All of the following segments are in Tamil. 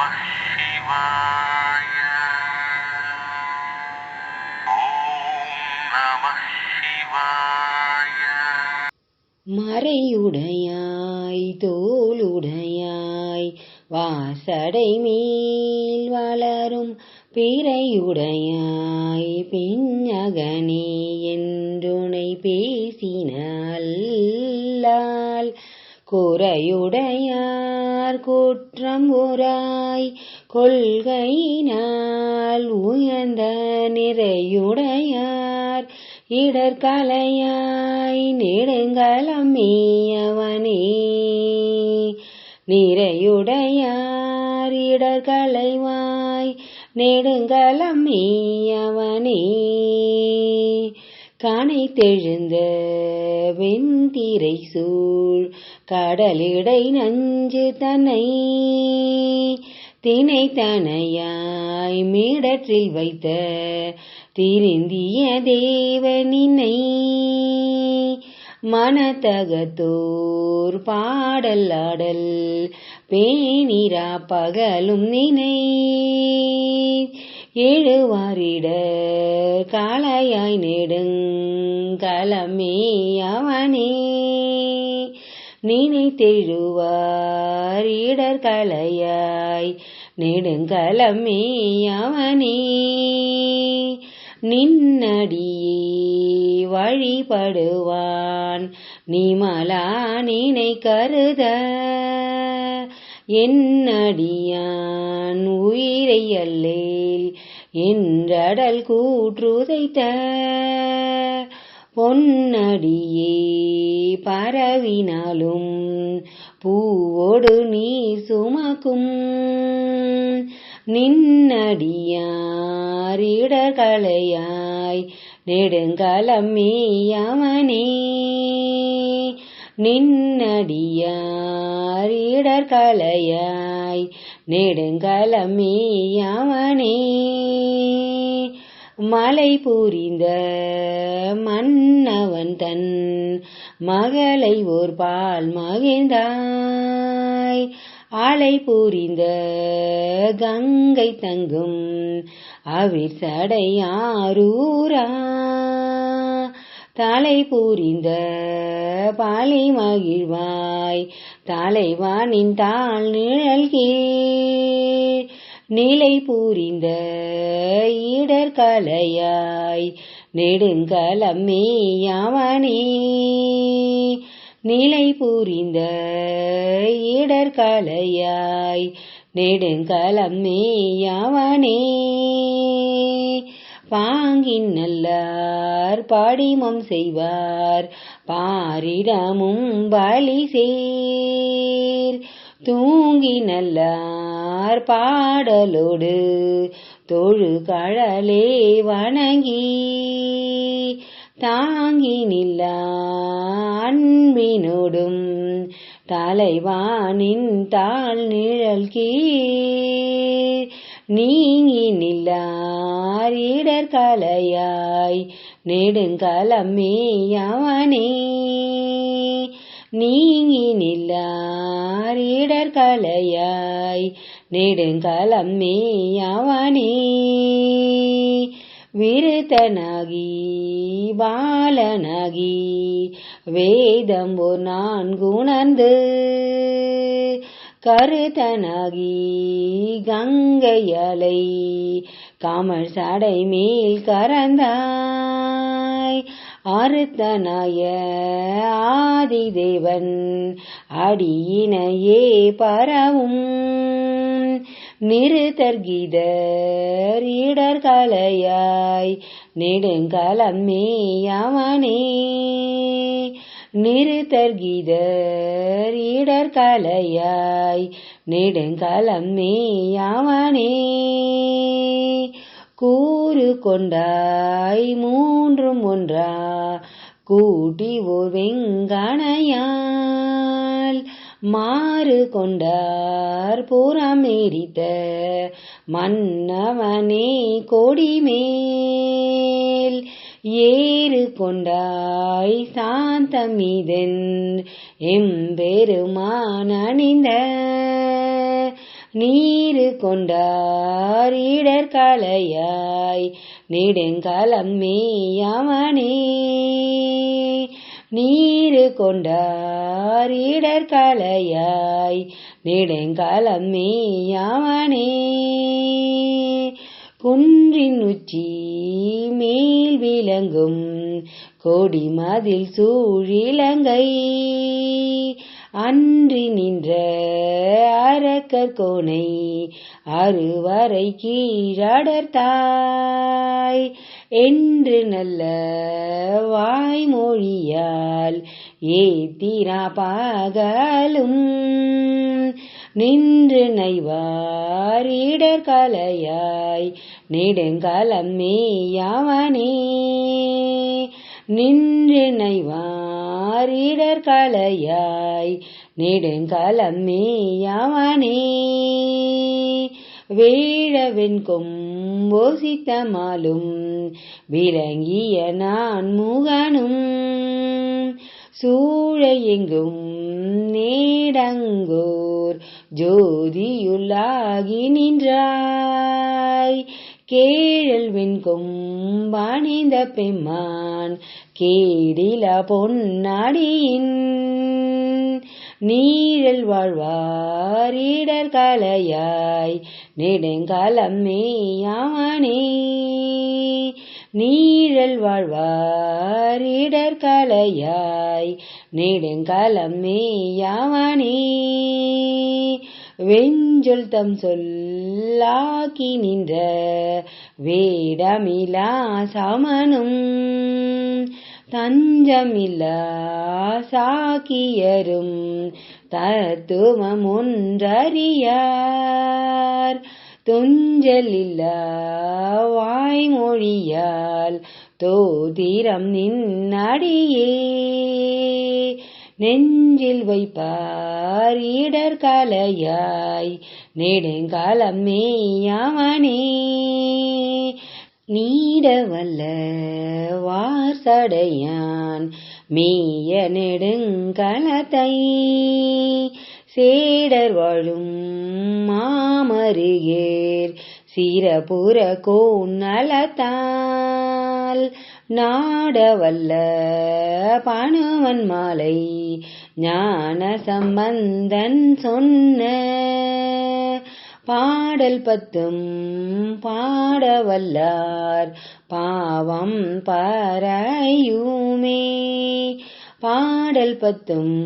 நம சிவாய ஓம் நம சிவாய மறையுடையாய் தோளுடையாய் வாசடை மேல் வளரும் பிறையுடையாய் பின்னகனே என்றுனை பேசினால் குறையுடையாய் குற்றம் உராய் கொள்கையினால் உயர்ந்த நிறையுடையார். இடர்கலையாய் நெடுங்கலம்மியவனே நிறையுடையார் இடர்களைவாய் நெடுங்கலம்மியவனே கனை தெழுந்த வெண்திரை சூழ் கடலிடை நஞ்சு தன்னை தினை தனையாய் மீடற்றில் வைத்த திருந்திய தேவனினை மனத்தகத்தோர் பாடல் ஆடல் பேணிரா பகலும் நினை எழுவாரிட காளையாய் நெடுங் நெடுங்கலமே அவனே. நினைத்தெழுவார் இடர்களையாய் நெடுங்கலமே அவனே. நின்னடியே வழிபடுவான். நிமலா நினை கருத. என்னடியான் உயிரை அல்லேல் என்றடல் கூற்றுதைத்த. பொன்னடியே பரவினாலும் பூவோடு நீ சுமக்கும் நின்னடியாரிடர்களையாய் நெடுங்கலமேயவனே நின்னடியாரிடர்களையாய் நெடுங்கலமேயவனே மலை புரிந்த மன்னவன் தன் மகளை ஓர் பால் மகிழ்ந்தாய். ஆலை புரிந்த கங்கை தங்கும் அவிர் சடையாரூரா தலை புரிந்த பாலை மகிழ்வாய். தலைவானின் தாழ் நிழல் கீழ். நிலை புரிந்த நெடுங்கலம் மெய்யாவனே நிலை புரிந்த இடர்கலையாய் நெடுங்கலமேயவனே பாங்கின் நல்லார் பாடிமம் செய்வார் பாரிடமும் பலி சேர். தூங்கி நல்லார் பாடலோடு தொழு கழலே வணங்கி தாங்கி நில்லா அன்பினோடும் தலைவானின் தாழ் நிழல் கீழ் நீங்கி நில்லார் நெடுங்கலமே அவனே நீங்கி நில்லார் நெடுங்கலமே அவனே விருத்தனாகி பாலனாகி வேதம் ஒரு நான்குணர்ந்து கருத்தனாகி கங்கையலை காமல் சடை மேல் கரந்தாய். அறுத்தனாய ஆதிதேவன் அடியினையே பரவும் நிறுத்தர்கீதர் இடர்களையாய் நெடுங்கலமேயவனே நிறுத்தர்கீதர் இடர்களையாய் இடர்கலையாய் நெடுங்காலம் மேயாவனே கூறு கொண்டாய் மூன்றும் ஒன்றா கூட்டி ஓர் வெங்கணையால் மாறு கொண்டார் புறமேரித்த மன்னவனே கொடிமேல் ஏறு கொண்டாய் சாந்தமிதன் எம்பெருமான் அணிந்த. நீரு கொண்டார் இடர்கலையாய் நெடுங்கலம் மேயவனே நின்று கொண்டார் இடர்கலையாய் நெடுங்காலம் மேயவனே குன்றின் உச்சி மேல் விளங்கும் கொடிமதில் சூழிலங்கை. அன்றி நின்ற அரக்கர் கோனை அறுவரை கீழடர்த்தாய் என்று நல்ல வாய்மொழியால் ஏத்திரா பாகலும் நின்று நைவாரிடர் கலையாய் நெடுங்கலம் மேயாவனே நின்று நைவாரிடர் கலையாய் நெடுங்கலம் மேயாவனே வேழவெண் கொம்போசித்தமாலும் விளங்கிய நான் முகனும் சூழ எங்கும் நேடங்கோர் ஜோதியுள்ளாகி நின்றாய். கேழல் வெண்கொம்பணிந்த பெம்மான் கேடில பொன்னாடியின். நீழல் வாழ்வாரிடர் கலையாய் நெடுங்காலம் மேயாவனே நீழல் வாழ்வார் இடர்கலையாய் நெடுங்கலம் மேயாவனே வெஞ்சொல் தம் சொல்லாக்கி நின்ற வேடமிலா சமனும். தஞ்சமில்லா சாக்கியரும் தத்துவம் ஒன்றறியார். துஞ்சலில்லா வாய்மொழியால் தோதிரம் நின்னடியே நெஞ்சில் வைப்பார் இடர்கலையாய் நெடுங்காலம் மேயாமனே. நீடவல்ல வார்சடையான் மேய நெடுங்கலத்தை. சேடர் வாழும் மாமருகேர். சீரபுர கோநலத்தால் நாடவல்ல பணுவன் மாலை ஞான சம்பந்தன் சொன்ன பாடல் பத்தும் பாடவல்லார் பாவம் பறையுமே பாடல் பத்தும்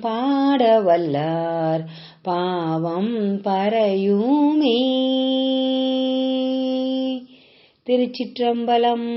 பாடவல்லார் பாவம் பறையுமே. திருச்சிற்றம்பலம்